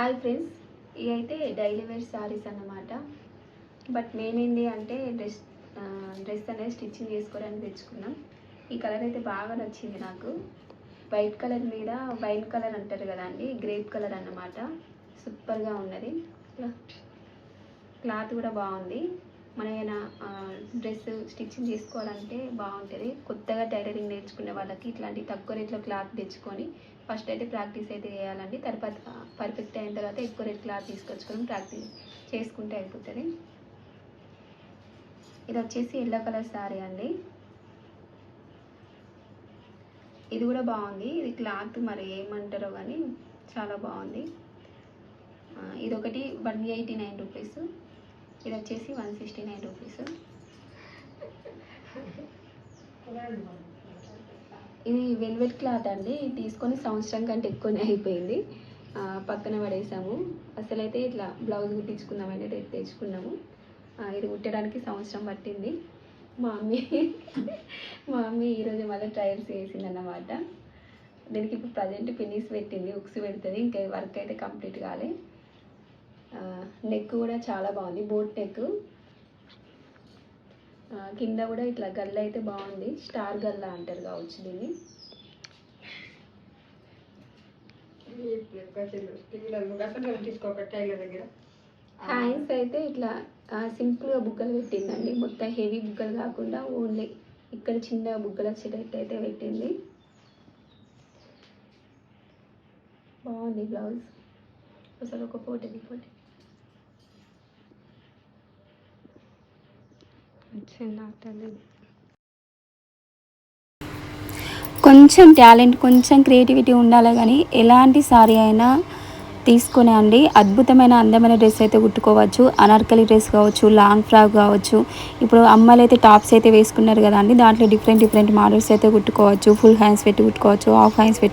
Hi friends ఇవి అయితే daily wear saris అన్నమాట. బట్ నేనేంది అంటే డ్రెస్ డ్రెస్ అనేది స్టిచ్చింగ్ చేసుకోవడానికి తెచ్చుకున్నాం. ఈ కలర్ అయితే బాగా నచ్చింది నాకు. వైట్ కలర్ మీద వైట్ కలర్ అంటారు కదా అండి గ్రేప్ కలర్ అన్నమాట. సూపర్గా ఉన్నది. క్లాత్ కూడా బాగుంది. మన డ్రెస్ స్టిచ్చింగ్ చేసుకోవాలంటే బాగుంటుంది. కొత్తగా టైలరింగ్ నేర్చుకునే వాళ్ళకి ఇట్లాంటి తక్కువ రేట్లో క్లాత్ తెచ్చుకొని ఫస్ట్ అయితే ప్రాక్టీస్ అయితే చేయాలండి. తర్వాత పర్ఫెక్ట్ అయిన తర్వాత ఎక్కువ రేట్ క్లాత్ తీసుకొచ్చుకొని ప్రాక్టీస్ చేసుకుంటే అయిపోతుంది. ఇది వచ్చేసి ఎల్లో కలర్ శారీ అండి. ఇది కూడా బాగుంది. ఇది క్లాత్ మరి ఏమంటారో కానీ చాలా బాగుంది. ఇది ఒకటి వన్ ఎయిటీ నైన్ రూపీస్. ఇది వచ్చేసి వన్ సిక్స్టీ నైన్ రూపీస్. ఇది వెల్వెట్ క్లాత్ అండి. తీసుకొని సంవత్సరం కంటే ఎక్కువనే అయిపోయింది. పక్కన పడేసాము. అసలైతే ఇట్లా బ్లౌజ్ కుట్టించుకుందామని తెచ్చుకున్నాము. ఇది కుట్టడానికి సంవత్సరం పట్టింది. మా మమ్మీ మా మమ్మీ ఈరోజు మళ్ళీ ట్రయల్స్ అన్నమాట దీనికి ఇప్పుడు ప్రజెంట్ ఫినిష్ పెట్టింది ఉక్స్ పెడుతుంది. ఇంకా వర్క్ అయితే కంప్లీట్ కాలే. నెక్ కూడా చాలా బాగుంది. బోట్ నెక్ కింద కూడా ఇట్లా గల్ల అయితే బాగుంది. స్టార్ గల్ల అంటారు కావచ్చు దీన్ని. దగ్గర హ్యాండ్స్ అయితే ఇట్లా సింపుల్గా బుగ్గలు పెట్టిందండి. మొత్తం హెవీ బుగ్గలు కాకుండా ఓన్లీ ఇక్కడ చిన్న బుగ్గలు వచ్చేటట్టు అయితే పెట్టింది. బాగుంది బ్లౌజ్. అసలు ఒక ఫోటో దిగండి కొంచెం టాలెంట్ కొంచెం క్రియేటివిటీ ఉండాలి కానీ ఎలాంటి సారీ అయినా తీసుకునే అండి. అద్భుతమైన అందమైన డ్రెస్ అయితే కుట్టుకోవచ్చు. అనార్కలి డ్రెస్ కావచ్చు లాంగ్ ఫ్రాక్ కావచ్చు. ఇప్పుడు అమ్మాయిలు అయితే టాప్స్ అయితే వేసుకున్నారు కదా అండి. దాంట్లో డిఫరెంట్ డిఫరెంట్ మోడల్స్ అయితే కుట్టుకోవచ్చు. ఫుల్ హ్యాండ్స్ పెట్టి కుట్టుకోవచ్చు హాఫ్ హ్యాండ్స్ పెట్టి